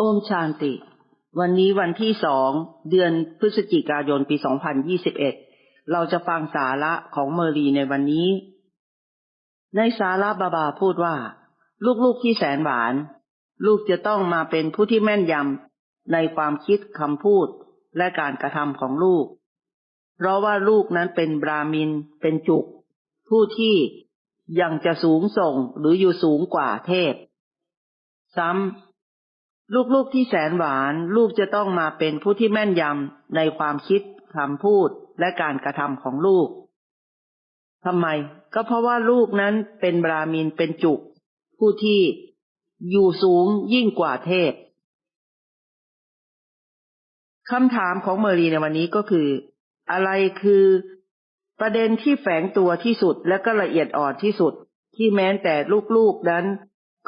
โอมชานติ วันนี้วันที่สองเดือนพฤศจิกายนปี 2021 เราจะฟังสาระของเมอรีในวันนี้ ในสาระบาบาพูดว่า ลูกๆที่แสนหวาน ลูกจะต้องมาเป็นผู้ที่แม่นยำในความคิดคำพูดและการกระทำของลูก เพราะว่าลูกนั้นเป็นบรามินเป็นจุก ผู้ที่ยังจะสูงส่งหรืออยู่สูงกว่าเทพ ซ้ำ ลูกๆที่แสนหวานลูกจะต้องมาเป็นผู้ที่แม่นยำในความคิดคำพูดและการกระทำของลูกทำไม ก็เพราะว่าลูกนั้นเป็นบรามินเป็นจุก ผู้ที่อยู่สูงยิ่งกว่าเทพคำถามของเมอรีในวันนี้ก็คือ อะไรคือประเด็นที่แฝงตัวที่สุดและก็ละเอียดอ่อนที่สุด ที่แม้แต่ลูกๆนั้น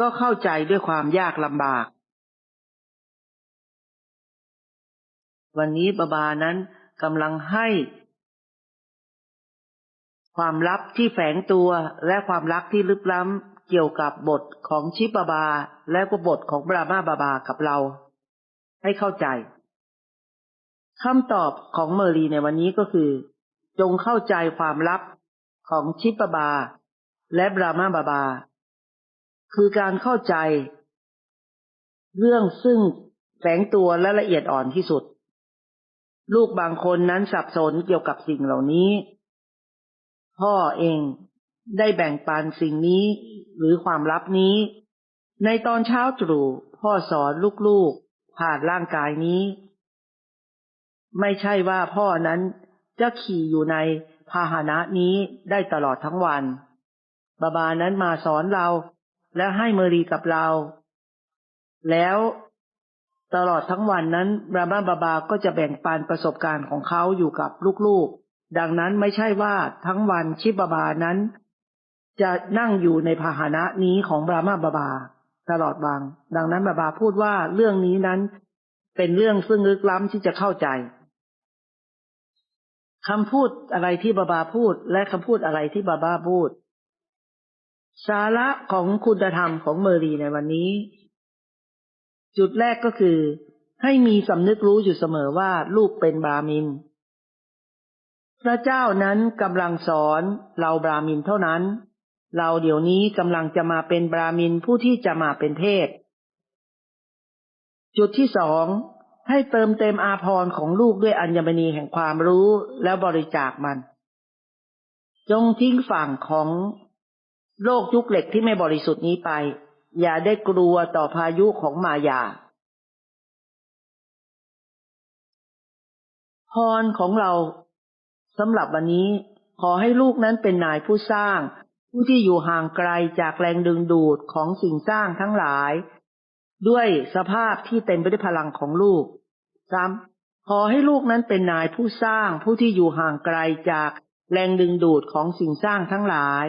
ก็เข้าใจด้วยความยากลำบาก วันนี้บาบานั้นกำลังให้ ความลับที่แฝงตัวและความรักที่ลึกล้ำเกี่ยวกับบทของชิปบาบา และก็บทของบรามาบาบากับเรา ให้เข้าใจคำตอบของเมอรีในวันนี้ก็คือ จงเข้าใจความลับของชิปบา และบรามาบาบา คือการเข้าใจ เรื่องซึ่งแฝงตัวและละเอียดอ่อนที่สุด ลูกบางคนนั้นสับสนเกี่ยวกับสิ่งเหล่านี้ พ่อเองได้แบ่งปันสิ่งนี้หรือความลับนี้ ในตอนเช้าตรู่พ่อสอนลูกๆผ่านร่างกายนี้ ไม่ใช่ว่าพ่อนั้นจะขี่อยู่ในพาหนะนี้ได้ตลอดทั้งวันบาบานั้นมาสอนเราและให้เมรีกับเรา แล้ว ตลอดทั้งวันนั้นบรามาบาบาก็จะแบ่งปันประสบการณ์ของเขาอยู่กับลูกๆ ดังนั้นไม่ใช่ว่าทั้งวันชิบาบานั้น จะนั่งอยู่ในพาหนะนี้ของบรามาบาบา ตลอดวัง ดังนั้นบาบาพูดว่าเรื่องนี้นั้น เป็นเรื่องซึ่งลึกล้ำที่จะเข้าใจคำพูดอะไรที่บาบาพูด และคำพูดอะไรที่บาบาพูด สาระของคุณธรรมของเมอรีในวันนี้ จุดแรกก็คือ ให้มีสำนึกรู้อยู่เสมอว่าลูกเป็นบรามิน พระเจ้านั้นกำลังสอนเราบรามินเท่านั้น เราเดี๋ยวนี้กำลังจะมาเป็นบรามินผู้ที่จะมาเป็นเทพจุดที่สองให้เติมเต็มอาภรณ์ของลูกด้วยอัญมณีแห่งความรู้แล้วบริจาคมัน จงทิ้งฝั่งของโลกยุคเหล็กที่ไม่บริสุทธิ์นี้ไป อย่าได้กลัวต่อพายุของมายา พรของเราสำหรับวันนี้ขอให้ลูกนั้นเป็นนายผู้สร้าง ผู้ที่อยู่ห่างไกลจากแรงดึงดูดของสิ่งสร้างทั้งหลาย ด้วยสภาพที่เต็มไปด้วยพลังของลูกซ้ำขอให้ลูกนั้นเป็นนายผู้สร้าง ผู้ที่อยู่ห่างไกลจากแรงดึงดูดของสิ่งสร้างทั้งหลาย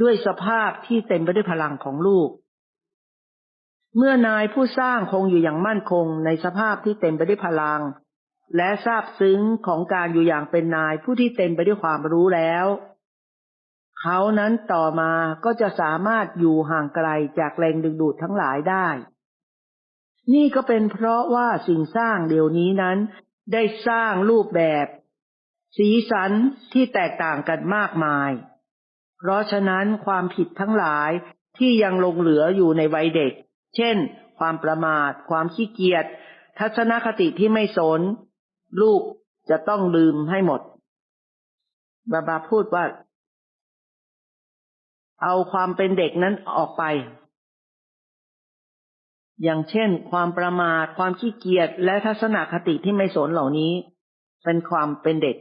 ด้วยสภาพที่เต็มไปด้วยพลังของลูก เมื่อนายผู้สร้างคงอยู่อย่างมั่นคงในสภาพที่เต็มไปด้วยพลัง และทราบซึ้งของการอยู่อย่างเป็นนายผู้ที่เต็มไปด้วยความรู้แล้ว เขานั้นต่อมาก็จะสามารถอยู่ห่างไกลจากแรงดึงดูดทั้งหลายได้ นี่ก็เป็นเพราะว่าสิ่งสร้างเดี๋ยวนี้นั้น ได้สร้างรูปแบบ สีสันที่แตกต่างกันมากมาย เพราะฉะนั้นความผิดทั้งหลายที่ยังลงเหลืออยู่ในวัยเด็ก เช่น ความประมาท ความขี้เกียจ ทัศนคติที่ไม่สน ลูกจะต้องลืมให้หมด บาบาพูดว่า เอาความเป็นเด็กนั้นออกไป อย่างเช่น ความประมาท ความขี้เกียจ และทัศนคติที่ไม่สนเหล่านี้ เป็นความเป็นเด็ก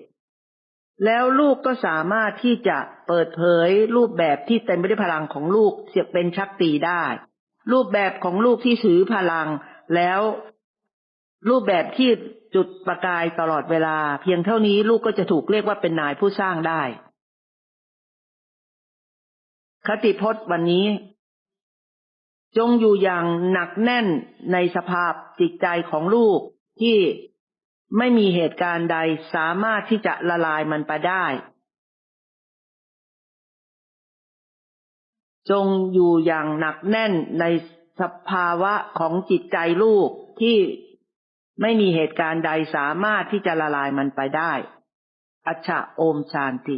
แล้วลูกก็สามารถที่จะเปิดเผยรูปแบบที่เต็มไปด้วยพลังของลูกเสียเป็นชักตีได้ รูปแบบของลูกที่ถือพลัง แล้วรูปแบบที่จุดประกายตลอดเวลา เพียงเท่านี้ลูกก็จะถูกเรียกว่าเป็นนายผู้สร้างได้ คติพจน์วันนี้ จงอยู่อย่างหนักแน่นในสภาพจิตใจของลูกที่ไม่มีเหตุการณ์ใดสามารถที่จะละลายมันไปได้ จงอยู่อย่างหนักแน่นในสภาวะของจิตใจลูกที่ไม่มีเหตุการณ์ใดสามารถที่จะละลายมันไปได้ อัชชะโอมชานติ